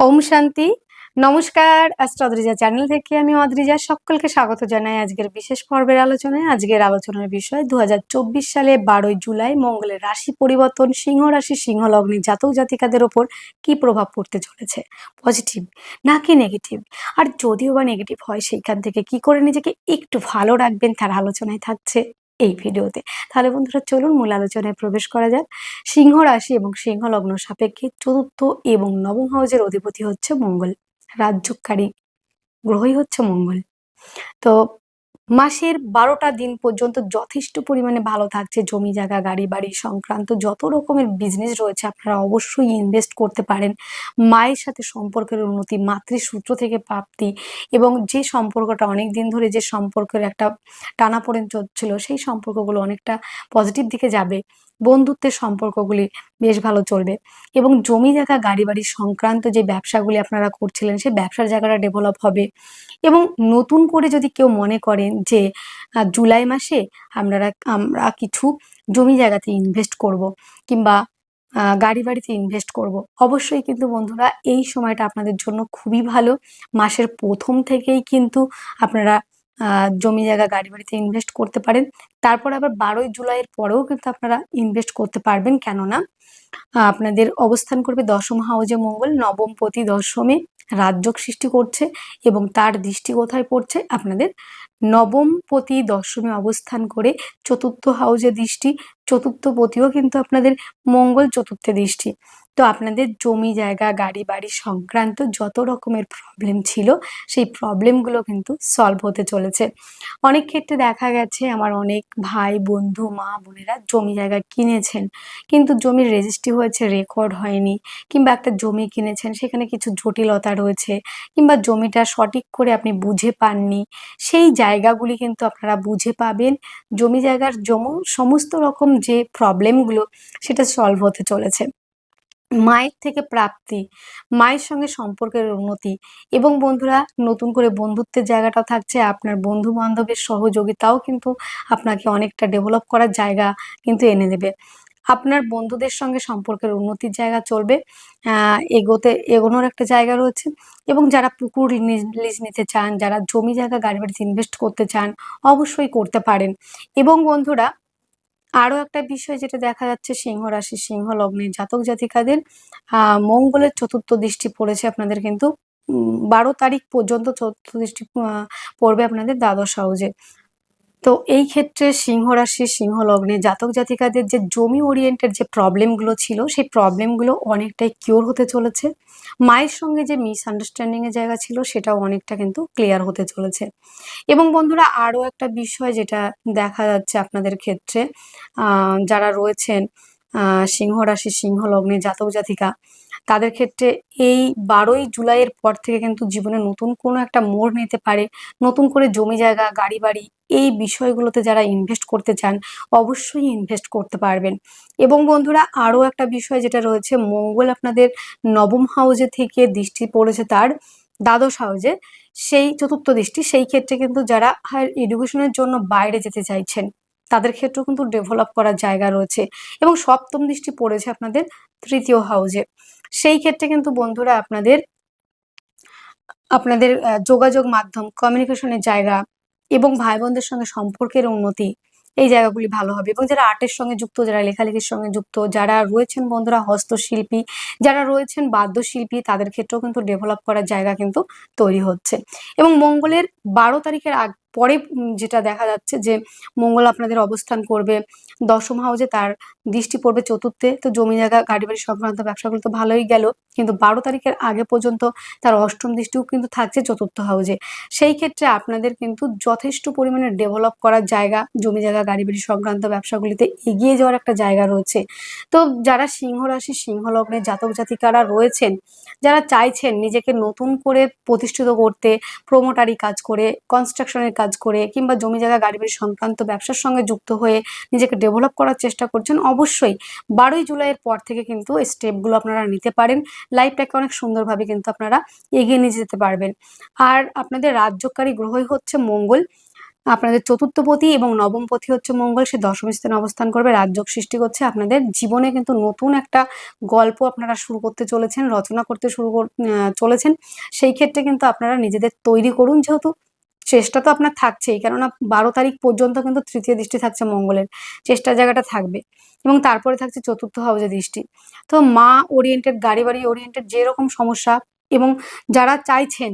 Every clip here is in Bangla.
ওম শান্তি। নমস্কার অদ্রিজা চ্যানেল থেকে আমি অদ্রিজা। সকলকে স্বাগত জানাই আজকের বিশেষ পর্বের আলোচনায়। আজকের আলোচনার বিষয় দু হাজার চব্বিশ সালে বারোই জুলাই মঙ্গলের রাশি পরিবর্তন, সিংহ রাশি, সিংহ লগ্নে জাতক জাতিকাদের ওপর কি প্রভাব পড়তে চলেছে? পজিটিভ নাকি নেগেটিভ আর যদিও বা নেগেটিভ হয়, সেইখান থেকে কি করে নিজেকে একটু ভালো রাখবেন তার আলোচনায় থাকছে। এই ভিডিওতে। তাহলে বন্ধুরা চলুন মূল আলোচনায় প্রবেশ করা যাক। সিংহ রাশি এবং সিংহ লগ্ন সাপেক্ষে চতুর্থ এবং নবম হাউজের অধিপতি হচ্ছে মঙ্গল। রাজ্যকারী গ্রহই হচ্ছে মঙ্গল। তো মাসের বারোটা দিন পর্যন্ত যথেষ্ট পরিমাণে ভালো থাকছে জমি, জায়গা, গাড়ি, বাড়ি সংক্রান্ত যত রকমের বিজনেস রয়েছে আপনারা অবশ্যই ইনভেস্ট করতে পারেন। মায়ের সাথে সম্পর্কের উন্নতি, মাতৃসূত্র থেকে প্রাপ্তি এবং যে সম্পর্কটা অনেক দিন ধরে যে সম্পর্কের একটা টানাপোড়েন চলছিল, সেই সম্পর্কগুলো অনেকটা পজিটিভ দিকে যাবে। বন্ধুত্বের সম্পর্কগুলি বেশ ভালো চলবে। এবং জমি জায়গা গাড়ি বাড়ি সংক্রান্ত যে ব্যবসাগুলি আপনারা করছিলেন, সেই ব্যবসার জায়গাটা ডেভেলপ হবে। এবং নতুন করে যদি কেউ মনে করেন যে জুলাই মাসে আপনারা আমরা কিছু জমি জায়গাতে ইনভেস্ট করব কিংবা গাড়ি বাড়িতে ইনভেস্ট করব, অবশ্যই কিন্তু বন্ধুরা এই সময়টা আপনাদের জন্য খুবই ভালো। মাসের প্রথম থেকেই কিন্তু আপনারা জমি জায়গা গাড়ি বাড়িতে ইনভেস্ট করতে পারেন। তারপর আবার বারোই জুলাইয়ের পরেও কিন্তু আপনারা ইনভেস্ট করতে পারবেন। কেননা আপনাদের অবস্থান করবে দশম হাউজে মঙ্গল, নবম প্রতি দশমে রাজযোগ সৃষ্টি করছে এবং তার দৃষ্টি কোথায় পড়ছে? আপনাদের নবম প্রতি দশমে অবস্থান করে চতুর্থ হাউজে দৃষ্টি, চতুর্থ পতিও কিন্তু আপনাদের মঙ্গল চতুর্থে দৃষ্টি। তো আপনাদের জমি জায়গা, গাড়ি বাড়ি সংক্রান্ত যত রকমের প্রবলেম ছিল, সেই প্রবলেমগুলো কিন্তু সলভ হতে চলেছে। অনেক ক্ষেত্রে দেখা গেছে আমার অনেক ভাই, বন্ধু, মা, বোনেরা জমি জায়গা কিনেছেন, কিন্তু জমির রেজিস্ট্রি হয়েছে রেকর্ড হয়নি, কিংবা একটা জমি কিনেছেন, সেখানে কিছু জটিলতা রয়েছে, কিংবা জমিটা সঠিক করে আপনি বুঝে পাননি, সেই জায়গাগুলি কিন্তু আপনারা বুঝে পাবেন। জমি জায়গার জম, সমস্ত রকম যে প্রবলেমগুলো সেটা সলভ হতে চলেছে। মায়ের থেকে প্রাপ্তি, মায়ের সঙ্গে সম্পর্কের উন্নতি এবং বন্ধুরা, নতুন করে বন্ধুত্বের জায়গাটাও থাকছে। আপনার বন্ধু বান্ধবের সহযোগিতাও কিন্তু আপনাকে অনেকটা ডেভেলপ করার জায়গা কিন্তু এনে দেবে। আপনার বন্ধুদের সঙ্গে সম্পর্কের উন্নতির জায়গা চলবে এগোতে, এগোনোর একটা জায়গা রয়েছে এবং যারা পুকুর লিজ নিতে চান, যারা জমি জায়গা, গাড়ি বাড়িতে ইনভেস্ট করতে চান, অবশ্যই করতে পারেন। এবং বন্ধুরা আরও একটা বিষয় যেটা দেখা যাচ্ছে সিংহ রাশি, সিংহ লগ্নে জাতক জাতিকাদের মঙ্গলের চতুর্থ দৃষ্টি পড়েছে আপনাদের কিন্তু বারো তারিখ পর্যন্ত চতুর্থ দৃষ্টি পড়বে আপনাদের দ্বাদশ হাউজে। তো এই ক্ষেত্রে সিংহ রাশি সিংহ লগ্নে জাতক জাতিকাদের যে জমি ওরিয়েন্টেড যে প্রবলেমগুলো ছিল, সেই প্রবলেমগুলো অনেকটাই কিওর হতে চলেছে। মায়ের সঙ্গে যে মিসআন্ডারস্ট্যান্ডিংয়ের জায়গা ছিল, সেটাও অনেকটা কিন্তু ক্লিয়ার হতে চলেছে। এবং বন্ধুরা, আরও একটা বিষয় যেটা দেখা যাচ্ছে আপনাদের ক্ষেত্রে যারা রয়েছেন সিংহ রাশি সিংহ লগ্নে জাতক জাতিকা, তাদের ক্ষেত্রে এই বারোই জুলাইয়ের পর থেকে কিন্তু জীবনে নতুন কোনো একটা মোড় নিতে পারে, নতুন করে জমি জায়গা, গাড়ি বাড়ি, এই বিষয়গুলোতে যারা ইনভেস্ট করতে চান অবশ্যই ইনভেস্ট করতে পারবেন। এবং বন্ধুরা, আরও একটা বিষয় যেটা রয়েছে, মঙ্গল আপনাদের নবম হাউজে থেকে দৃষ্টি পড়েছে তার দ্বাদশ হাউজে সেই চতুর্থ দৃষ্টি, সেই ক্ষেত্রে কিন্তু যারা হায়ার এডুকেশনের জন্য বাইরে যেতে চাইছেন তাদের ক্ষেত্রেও কিন্তু ডেভেলপ করার জায়গা রয়েছে এবং সপ্তম দৃষ্টি পড়েছে আপনাদের তৃতীয় হাউজে সেই ক্ষেত্রে কিন্তু বন্ধুরা আপনাদের আপনাদের যোগাযোগ মাধ্যম কমিউনিকেশনের জায়গা এবং ভাই বোনদের সঙ্গে সম্পর্কের উন্নতি এই জায়গাগুলি ভালো হবে এবং যারা আর্টের সঙ্গে যুক্ত, যারা লেখালেখির সঙ্গে যুক্ত, যারা রয়েছেন বন্ধুরা হস্তশিল্পী, যারা রয়েছেন বাদ্যশিল্পী, তাদের ক্ষেত্রেও কিন্তু ডেভেলপ করার জায়গা কিন্তু তৈরি হচ্ছে। এবং মঙ্গলের বারো তারিখের আগ পরে যেটা দেখা যাচ্ছে যে মঙ্গল আপনাদের অবস্থান করবে, দশম হাউজে তার দৃষ্টি পড়বে চতুর্থে, তো জমি জায়গা, গাড়ি বাড়ি সংক্রান্ত ব্যবসাগুলো তো ভালোই গেল। কিন্তু বারো তারিখের আগে পর্যন্ত তার অষ্টম দৃষ্টিও কিন্তু থাকছে চতুর্থ হাউজে সেই ক্ষেত্রে আপনাদের কিন্তু যথেষ্ট পরিমাণে ডেভেলপ করার জায়গা, জমি জায়গা, গাড়ি বাড়ি সংক্রান্ত ব্যবসাগুলিতে এগিয়ে যাওয়ার একটা জায়গা রয়েছে। তো যারা সিংহ রাশি, সিংহ লগ্নে জাতক জাতিকারা রয়েছেন, যারা চাইছেন নিজেকে নতুন করে প্রতিষ্ঠিত করতে প্রোমোটারি কাজ করে কনস্ট্রাকশনের কাজ করে কিংবা জমি জায়গা, গাড়ি বাড়ি সংক্রান্ত ব্যবসার সঙ্গে যুক্ত হয়ে নিজেকে ডেভেলপ করার চেষ্টা করছেন, অবশ্যই বারোই জুলাইয়ের পর থেকে কিন্তু স্টেপগুলো আপনারা নিতে পারেন। লাইফটাকে অনেক সুন্দরভাবে কিন্তু আপনারা এগিয়ে নিয়ে যেতে পারবেন। আর আপনাদের রাজ্যকারী গ্রহই হচ্ছে মঙ্গল। আপনাদের চতুর্থপতি এবং নবমপতি হচ্ছে মঙ্গল। সে দশম স্থানে অবস্থান করবে। রাজযোগ সৃষ্টি করছে আপনাদের জীবনে কিন্তু নতুন একটা গল্প আপনারা শুরু করতে চলেছেন, রচনা করতে শুরু চলেছেন। সেই ক্ষেত্রে কিন্তু আপনারা নিজেদের তৈরি করুন যেহেতু। চেষ্টা তো আপনার থাকছেই, কেননা বারো তারিখ পর্যন্ত কিন্তু তৃতীয় দৃষ্টি থাকছে মঙ্গলের, চেষ্টার জায়গাটা থাকবে এবং তারপরে থাকছে চতুর্থ হাউজে দৃষ্টি। তো মা ওরিয়েন্টেড গাড়ি বাড়ি ওরিয়েন্টেড যেরকম সমস্যা এবং যারা চাইছেন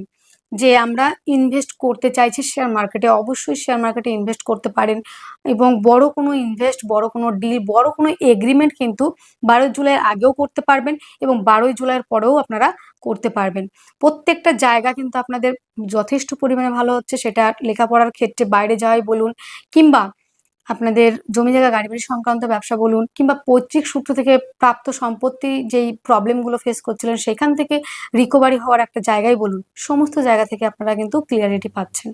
যে আমরা ইনভেস্ট করতে চাইছি শেয়ার মার্কেটে অবশ্যই শেয়ার মার্কেটে ইনভেস্ট করতে পারেন। এবং বড় কোনো ইনভেস্ট বড় কোনো ডিল বড় কোনো এগ্রিমেন্ট কিন্তু বারোই জুলাইয়ের আগেও করতে পারবেন এবং বারোই জুলাইয়ের পরেও আপনারা করতে পারবেন। প্রত্যেকটা জায়গা কিন্তু আপনাদের যথেষ্ট পরিমাণে ভালো হচ্ছে, সেটা লেখাপড়ার ক্ষেত্রে বাইরে যাওয়াই বলুন কিংবা আপনাদের জমি জায়গা, গাড়ি বাড়ি সংক্রান্ত ব্যবসা বলুন কিংবা পৈতৃক সূত্র থেকে প্রাপ্ত সম্পত্তি যেই প্রবলেমগুলো ফেস করছিলেন, সেখান থেকে রিকভারি হওয়ার একটা জায়গায় বলুন। সমস্ত জায়গা থেকে আপনারা কিন্তু ক্লিয়ারিটি পাচ্ছেন।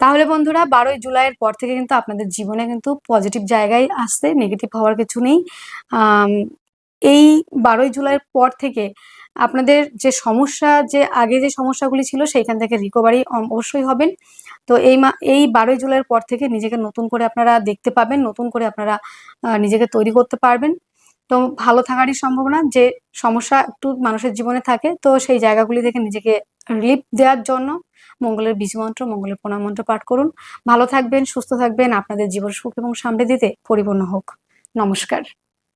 তাহলে বন্ধুরা, বারোই জুলাইয়ের পর থেকে কিন্তু আপনাদের জীবনে কিন্তু পজিটিভ জায়গায় আসতে নেগেটিভ হওয়ার কিছু নেই। এই বারোই জুলাইয়ের পর থেকে আপনাদের যে সমস্যা, যে আগে যে সমস্যাগুলি ছিল সেইখান থেকে রিকভারি অবশ্যই হবেন। তো এই মা, এই বারোই জুলাইয়ের পর থেকে নিজেকে নতুন করে আপনারা দেখতে পাবেন, নতুন করে আপনারা নিজেকে তৈরি করতে পারবেন। তো ভালো থাকারই সম্ভাবনা যে সমস্যা একটু মানুষের জীবনে থাকে, তো সেই জায়গাগুলি থেকে নিজেকে রিলিফ দেওয়ার জন্য মঙ্গলের বীজ মন্ত্র, মঙ্গলের প্রণাম মন্ত্র পাঠ করুন। ভালো থাকবেন, সুস্থ থাকবেন, আপনাদের জীবন সুখ এবং সমৃদ্ধিতে পরিপূর্ণ হোক। নমস্কার।